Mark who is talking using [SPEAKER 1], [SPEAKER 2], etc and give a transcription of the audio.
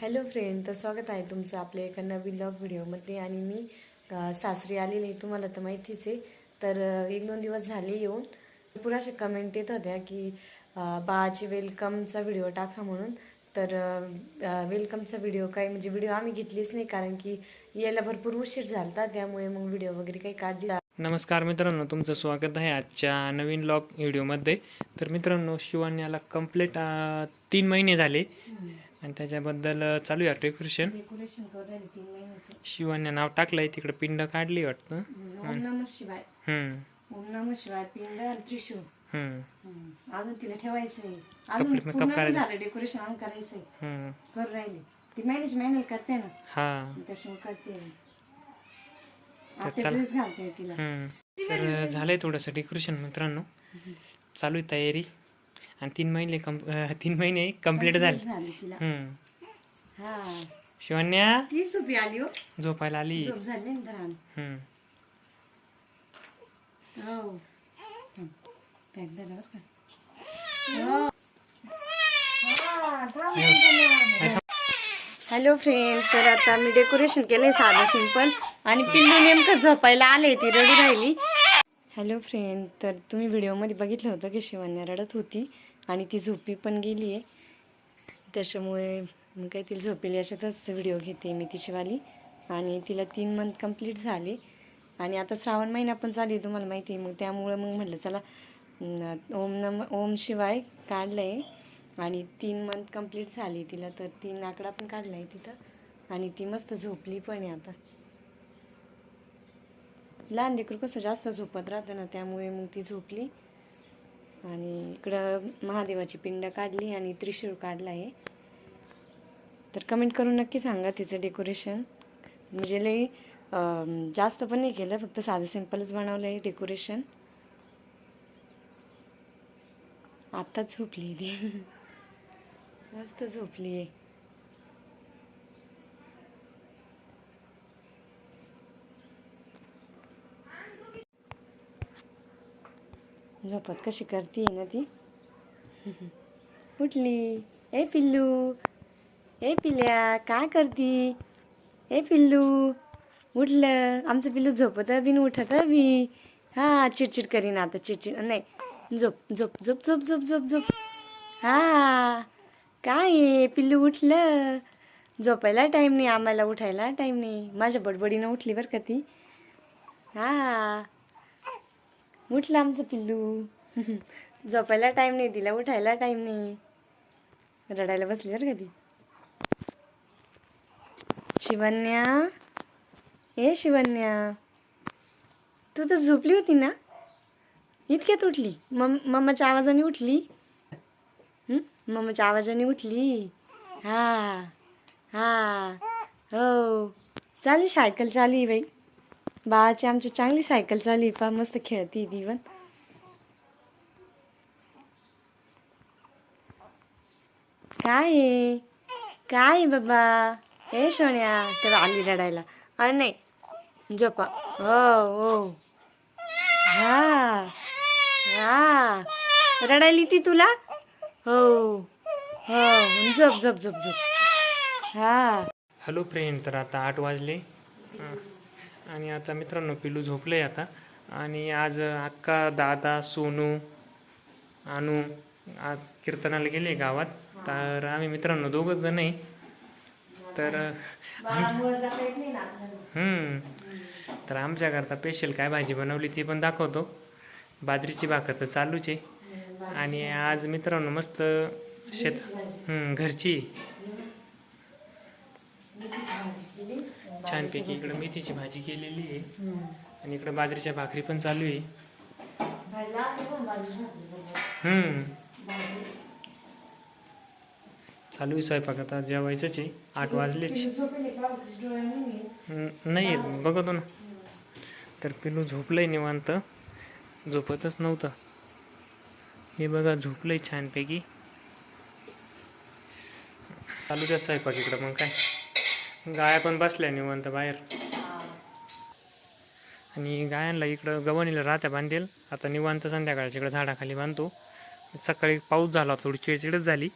[SPEAKER 1] Hello friend तर स्वागत आहे तुमचं आपल्या एका नवीन ब्लॉग व्हिडिओमध्ये आणि मी सासरी आलेली आहे तुम्हाला तर माहितीच आहे. तर एक दोन दिवस झाले येऊन. पुराशा अशा कमेंट येत होत्या की बाळाची वेलकमचा व्हिडिओ टाका म्हणून. तर वेलकमचा व्हिडिओ काही म्हणजे व्हिडिओ आम्ही घेतलीच नाही कारण की यायला भरपूर उशीर झाला त्यामुळे मग व्हिडिओ वगैरे काही काढला
[SPEAKER 2] नमस्कार मित्रांनो तुमचं स्वागत आहे आजच्या नवीन लॉग व्हिडिओमध्ये तर मित्रांनो शिवान्याला कंप्लीट तीन महिने झाले. आणि त्याच्याबद्दल चालू आहे डेकोरेशन शिवान्या नाव टाकलंय तिकडे पिंड काढली वाटतं.
[SPEAKER 1] ओम नम शिवाय.
[SPEAKER 2] हम्म.
[SPEAKER 1] ओम नम शिवाय पिंड आणि त्रिशूळ.
[SPEAKER 2] हम्म.
[SPEAKER 1] हम्म. अजून तिला अजून पूर्ण. झालं डेकोरेशन अजून करायचंय.
[SPEAKER 2] हम्म.
[SPEAKER 1] करू राहिली. ती महिन्याची महिने करते ना.
[SPEAKER 2] हा.
[SPEAKER 1] त्याच्यामुळे करते
[SPEAKER 2] तर
[SPEAKER 1] आता
[SPEAKER 2] चला.
[SPEAKER 1] ड्रेस घालते तिला.
[SPEAKER 2] हम्म. तर अं, झालंय थोडंसं डेकोरेशन मित्रांनो. चालू आहे तयारी. आणि तीन महिने कम अं, तीन महिने कंप्लीट झाले.
[SPEAKER 1] झाली तिला.
[SPEAKER 2] हम्म.
[SPEAKER 1] हा.
[SPEAKER 2] शिवान्या
[SPEAKER 1] ती सोपी आली हो.
[SPEAKER 2] झोपायला आली.
[SPEAKER 1] झोप झाली ना धरान
[SPEAKER 2] हम्म.
[SPEAKER 1] हो. पॅक झालं बरं का? हो. हॅलो फ्रेंड तर आता मी डेकोरेशन केलंय साधं सिंपल. आणि पिल्लू नेमकं झोपायला आले ती रडू राहिली. हॅलो फ्रेंड तर तुम्ही व्हिडिओमध्ये बघितलं होतं की शिवान्या रडत होती आणि ती झोपी पण गेली आहे त्याच्यामुळे मग काही तिला झोपेली अशातच व्हिडिओ घेते मी तिचीवाली आणि तिला तीन मंथ कंप्लीट झाले. आणि आता श्रावण महिना पण चालू आहे तुम्हाला माहिती आहे. मग त्यामुळं मग म्हटलं चला ओम नम ओम शिवाय काढलं आहे आणि तीन मंथ कंप्लीट झाली तिला तर तीन आकडा पण काढला आहे तिथं. आणि ती मस्त झोपली पण आहे आता. लहान लेकरू कसं जास्त झोपत राहतं ना त्यामुळे मग ती झोपली. आणि इकडं महादेवाची पिंड काढली आणि त्रिशूळ काढला आहे. तर कमेंट करून नक्की सांगा तिचं डेकोरेशन. म्हणजे लई जास्त पण नाही केलं फक्त साधं सिंपलच बनवलं आहे डेकोरेशन. आत्ताच झोपली ती. मस्त झोपली आहे. झोपत कशी करते ना ती? उठली. ए पिल्लू. ए पिल्या काय करती? ए पिल्लू. उठलं. आमचं पिल्लू झोपत बिन उठत बी. हा चिडचिड करीन आता चिडचिड. नाही झोप झोप झोप झोप झोप झोप झोप. हा काय पिल्लू उठलं. झोपायला टाईम नाही आम्हाला उठायला टाईम नाही. माझ्या बडबडीनं उठली बरं का ती. हा. उठलं आमचं पिल्लू. झोपायला टाईम नाही दिला उठायला टाईम नाही. रडायला बसली बरं का ती. शिवन्या. ए शिवन्या. तू तर झोपली होती ना? इतक्यात उठली. मम मम्माच्या आवाजाने उठली. मम्माच्या आवाजाने उठली. हा. हा. हो. चाली सायकल चाली बाई. बाळाची आमची चांगली सायकल चालली पा मस्त खेळती दिवन काय आहे? काय आहे बाबा? हे सोन्या तर आली रडायला. अरे नाही झोपा. हो हो. हा हा. रडायली ती तुला? हो हो. झोप झोप झोप झोप. हा.
[SPEAKER 2] हॅलो फ्रेंड तर आता आठ वाजले. आणि आता मित्रांनो पिलू झोपले आता. आणि आज अक्का दादा सोनू अनु आज कीर्तनाला गेले गावात. तर आम्ही मित्रांनो दोघंच जण आहे. तर हम्म. तर आमच्याकरता स्पेशल काय भाजी बनवली ती पण दाखवतो. बाजरीची भाकर तर चालूच आहे. आणि आज मित्रांनो मस्त शेत हम्म, घरची. छानपैकी इकडं मेथीची भाजी केलेली आहे. आणि इकडं बाजरीच्या भाकरी पण चालू आहे. हम्म. चालू आहे स्वयंपाक आता जेवायचंच आहे. आठ वाजलेच. नाही बघतो ना. तर पिलू झोपलंय निवांत. झोपतच नव्हतं. हे बघा झोपलंय छानपैकी. चालू द्या स्वयंपाक इकडं मग काय? गाया पण बसल्या निवंत बाहेर. आणि गायांना इकडं गवणीला राहत्या बांधेल. आता निवांत संध्याकाळच्या इकडं झाडाखाली बांधतो. सकाळी पाऊस झाला थोडी चिडचिडच झाली.